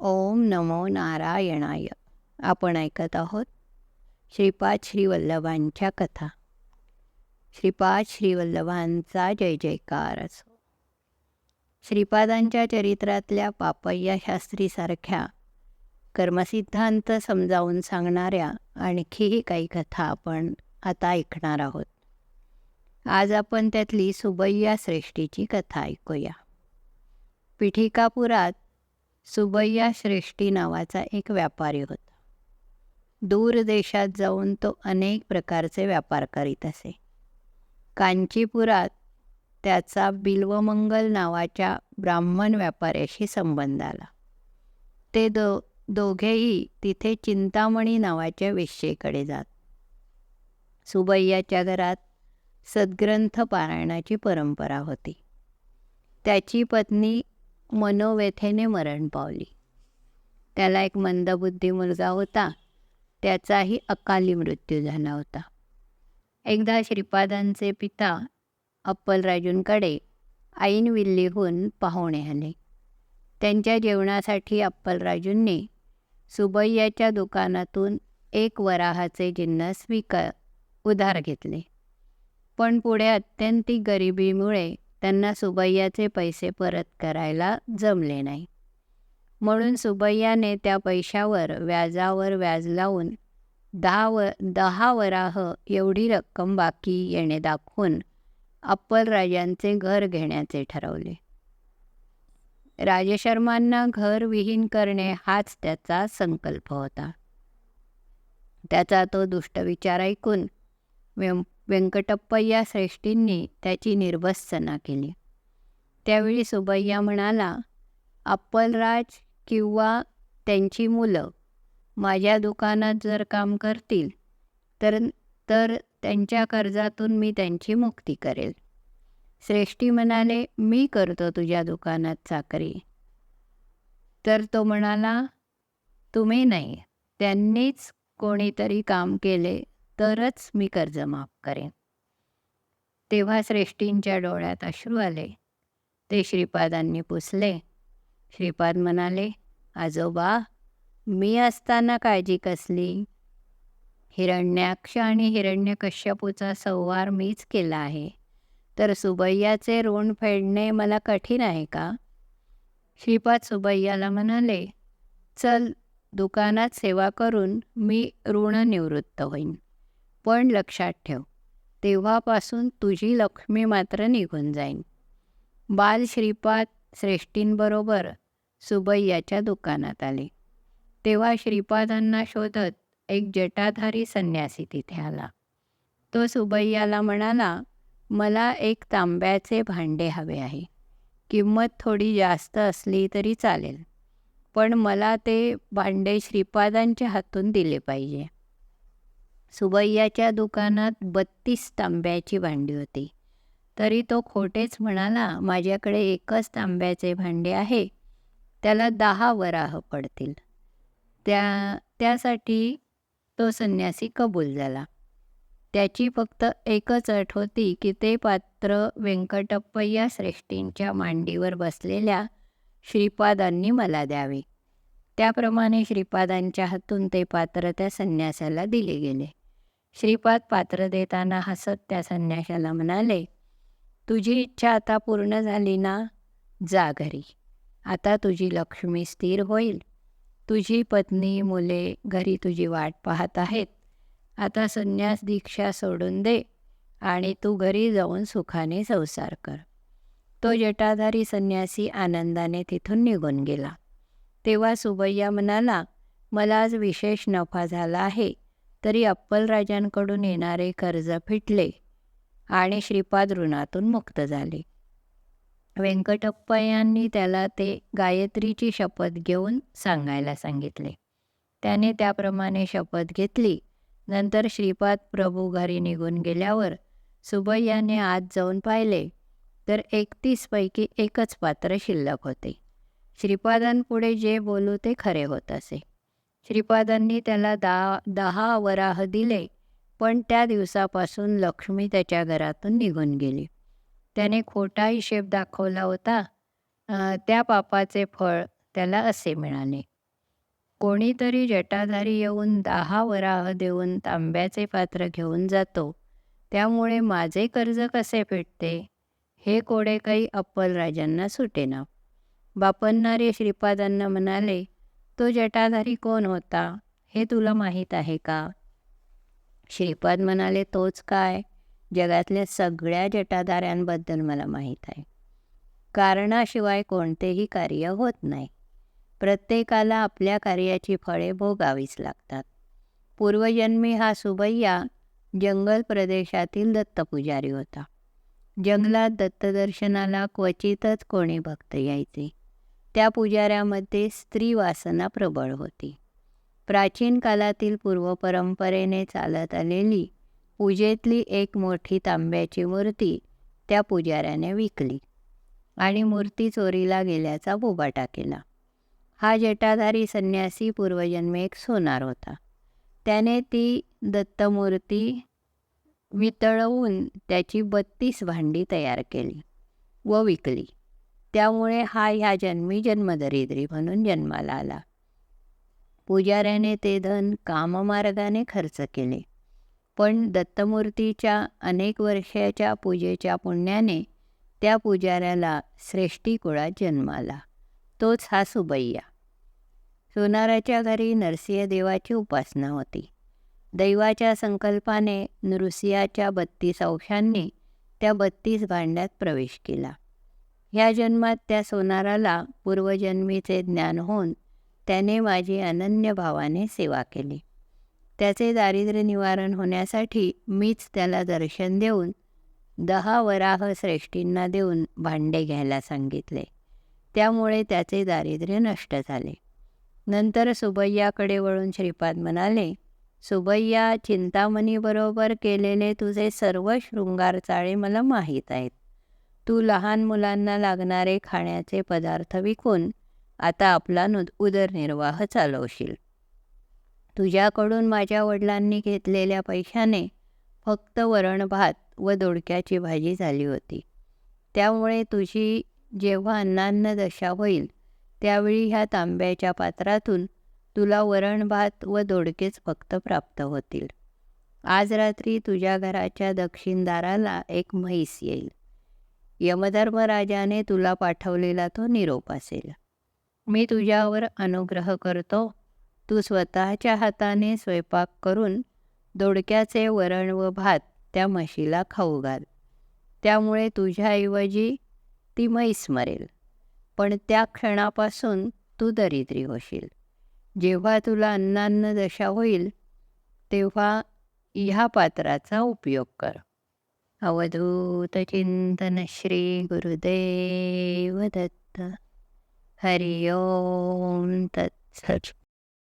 ओम नमो नारायणाय. आपण ऐकत आहोत श्रीपाद श्रीवल्लभांच्या कथा. श्रीपाद श्रीवल्लभांचा जय जयकार असो. श्रीपादांच्या चरित्रातल्या पापय्या शास्त्रीसारख्या कर्मसिद्धांत समजावून सांगणाऱ्या आणखीही काही कथा आपण आता ऐकणार आहोत. आज आपण त्यातली सुबय्या श्रेष्ठीची कथा ऐकूया. पिठिकापुरात सुबैया श्रेष्ठी नावाचा एक व्यापारी होता. दूर देशात जाऊन तो अनेक प्रकारचे व्यापार करीत असे. कांचीपुरात त्याचा बिल्वमंगल नावाच्या ब्राह्मण व्यापाऱ्याशी संबंध आला. ते दो दोघेही तिथे चिंतामणी नावाच्या वेश्येकडे जात. सुबैयाच्या घरात सद्ग्रंथ पारायणाची परंपरा होती. त्याची पत्नी मनोव्यथेने मरण पावली. त्याला एक मंदबुद्धी मुलगा होता. त्याचाही अकाली मृत्यू झाला होता. एकदा श्रीपादांचे पिता अप्पलराजूंकडे ऐनविल्लीहून पाहुणे आले. त्यांच्या जेवणासाठी अप्पलराजूंनी सुबैयाच्या दुकानातून एक वराहाचे जिन्नस विक उधार घेतले. पण पुढे अत्यंत गरिबीमुळे त्यांना सुबैयाचे पैसे परत करायला जमले नाही. म्हणून सुबैयाने त्या पैशावर व्याजावर व्याज लावून दहा व दहा वराह एवढी रक्कम बाकी येणे दाखवून अप्पलराजांचे घर घेण्याचे ठरवले. राजशर्मांना घर विहीन करणे हाच त्याचा संकल्प होता. त्याचा तो दुष्ट विचार ऐकून व्यं व्यंकटप्पय्या श्रेष्ठींनी त्याची निर्भत्सना केली. त्यावेळी सुबय्या म्हणाला अप्पलराज किंवा त्यांची मुलं माझ्या दुकानात जर काम करतील तर तर त्यांच्या कर्जातून मी त्यांची मुक्ती करेल. श्रेष्ठी म्हणाले मी करतो तुझ्या दुकानात चाकरी तर तो म्हणाला तुम्ही नाही त्यांनीच कोणीतरी काम केले तरच मी कर्ज माफ करेन. तेव्हा श्रेष्ठींच्या डोळ्यात अश्रू आले. ते श्रीपादांनी पुसले. श्रीपाद म्हणाले आजोबा मी असताना काळजी कसली? हिरण्याक्ष आणि हिरण्यकश्यपूचा संवार मीच केला आहे. तर सुबैयाचे ऋण फेडणे मला कठीण आहे का? श्रीपाद सुबैयाला म्हणाले चल दुकानात सेवा करून मी ऋण निवृत्त होईन. पण लक्षात ठेव तेव्हापासून तुझी लक्ष्मी मात्र निघून जाईन. बाल श्रीपाद श्रेष्ठींबरोबर सुबय्याच्या दुकानात आले. तेव्हा श्रीपादांना शोधत एक जटाधारी संन्यासी तिथे आला. तो सुबैयाला म्हणाला मला एक तांब्याचे भांडे हवे आहे. किंमत थोडी जास्त असली तरी चालेल पण मला ते भांडे श्रीपादांच्या हातून दिले पाहिजे. सुबैयाच्या दुकानात बत्तीस तांब्याची भांडी होती. तरी तो खोटेच म्हणाला माझ्याकडे एकच तांब्याचे भांडे आहे त्याला दहा वराह पडतील. त्या त्यासाठी तो संन्यासी कबूल झाला. त्याची फक्त एकच अट होती की ते पात्र व्यंकटप्पय्या श्रेष्ठींच्या मांडीवर बसलेल्या श्रीपादांनी मला द्यावे. त्याप्रमाणे श्रीपादांच्या हातून ते पात्र त्या संन्यासाला दिले गेले. श्रीपाद पात्र देताना हसत त्या संन्याशाला म्हणाले तुझी इच्छा आता पूर्ण झाली ना? जा घरी. आता तुझी लक्ष्मी स्थिर होईल. तुझी पत्नी मुले घरी तुझी वाट पाहत आहेत. आता संन्यास दीक्षा सोडून दे आणि तू घरी जाऊन सुखाने संसार कर. तो जटाधारी संन्यासी आनंदाने तिथून निघून गेला. तेव्हा सुबैया म्हणाला मला आज विशेष नफा झाला आहे. तरी अप्पलराजांकडून येणारे कर्ज फिटले आणि श्रीपाद ऋणातून मुक्त झाले. व्यंकटप्पयांनी त्याला ते गायत्रीची शपथ घेऊन सांगायला सांगितले. त्याने त्याप्रमाणे शपथ घेतली. नंतर श्रीपाद प्रभू घरी निघून गेल्यावर सुबैयाने आत जाऊन पाहिले तर एकतीसपैकी एकच पात्र शिल्लक होते. श्रीपादांपुढे जे बोलू ते खरे होत असे. श्रीपादांनी त्याला दहा दहा वराह दिले पण त्या दिवसापासून लक्ष्मी त्याच्या घरातून निघून गेली. त्याने खोटा हिशेब दाखवला होता त्या पापाचे फळ त्याला असे मिळाले. कोणीतरी जटाधारी येऊन दहा वराह देऊन तांब्याचे पात्र घेऊन जातो त्यामुळे माझे कर्ज कसे फेटते? हे कोडे काही अप्पल राजांना सुटेना. बापन्नारे श्रीपादांना म्हणाले तो जटाधारी कोण होता हे तुला माहीत आहे का? श्रीपाद म्हणाले तोच काय? जगातल्या सगळ्या जटाधाऱ्यांबद्दल मला माहीत आहे. कारणाशिवाय कोणतेही कार्य होत नाही. प्रत्येकाला आपल्या कार्याची फळे भोगावीच लागतात. पूर्वजन्मी हा सुबैया जंगल प्रदेशातील दत्तपुजारी होता. जंगलात दत्तदर्शनाला क्वचितच कोणी भक्त यायचे. त्या पुजाऱ्यामध्ये स्त्री वासना प्रबळ होती. प्राचीन कालातील पूर्वपरंपरेने चालत आलेली पूजेतली एक मोठी तांब्याची मूर्ती त्या पुजाऱ्याने विकली आणि मूर्ती चोरीला गेल्याचा बोबाटा केला. हा जटाधारी संन्यासी पूर्वजन्मे एक सोनार होता. त्याने ती दत्तमूर्ती वितळवून त्याची बत्तीस भांडी तयार केली व विकली. त्यामुळे हा ह्या जन्मी जन्मदरिद्री म्हणून जन्माला आला. पुजाऱ्याने ते धन काममार्गाने खर्च केले. पण दत्तमूर्तीच्या अनेक वर्षाच्या पूजेच्या पुण्याने त्या पुजाऱ्याला श्रेष्ठी कुळात जन्म आला तोच हा सुबैया. सोनाराच्या घरी नरसिंहदेवाची उपासना होती. दैवाच्या संकल्पाने नृसिंहाच्या बत्तीस अंशांनी त्या बत्तीस भांड्यात प्रवेश केला. ह्या जन्मात त्या सोनाराला पूर्वजन्मीचे ज्ञान होऊन त्याने माझी अनन्य भावाने सेवा केली. त्याचे दारिद्र्य निवारण होण्यासाठी मीच त्याला दर्शन देऊन दहा वराह श्रेष्ठींना देऊन भांडे घ्यायला सांगितले. त्यामुळे त्याचे दारिद्र्य नष्ट झाले. नंतर सुबैयाकडे वळून श्रीपाद म्हणाले सुबैया चिंतामणीबरोबर केलेले तुझे सर्व शृंगार चाळे मला माहीत आहेत. तू लहान मुलांना लागणारे खाण्याचे पदार्थ विकून आता आपला नु उदरनिर्वाह चालवशील. तुझ्याकडून माझ्या वडिलांनी घेतलेल्या पैशाने फक्त वरण भात व दोडक्याची भाजी झाली होती. त्यामुळे तुझी जेव्हा अन्नान्न दशा होईल त्यावेळी ह्या तांब्याच्या पात्रातून तुला वरण भात व दोडकेच फक्त प्राप्त होतील. आज रात्री तुझ्या घराच्या दक्षिण दाराला एक म्हैस येईल. यमधर्मराजाने तुला पाठवलेला तो निरोप असेल. मी तुझ्यावर अनुग्रह करतो. तू स्वतःच्या हाताने स्वयंपाक करून दोडक्याचे वरण व भात त्या म्हशीला खाऊ घाल. त्यामुळे तुझ्याऐवजी ती म्हैस मरेल. पण त्या क्षणापासून तू दरिद्री होशील. जेव्हा तुला अन्नान्न दशा होईल तेव्हा ह्या पात्राचा उपयोग कर. अवधूत चिंतन श्री गुरुदेव दत्त हरि ओम तत्सत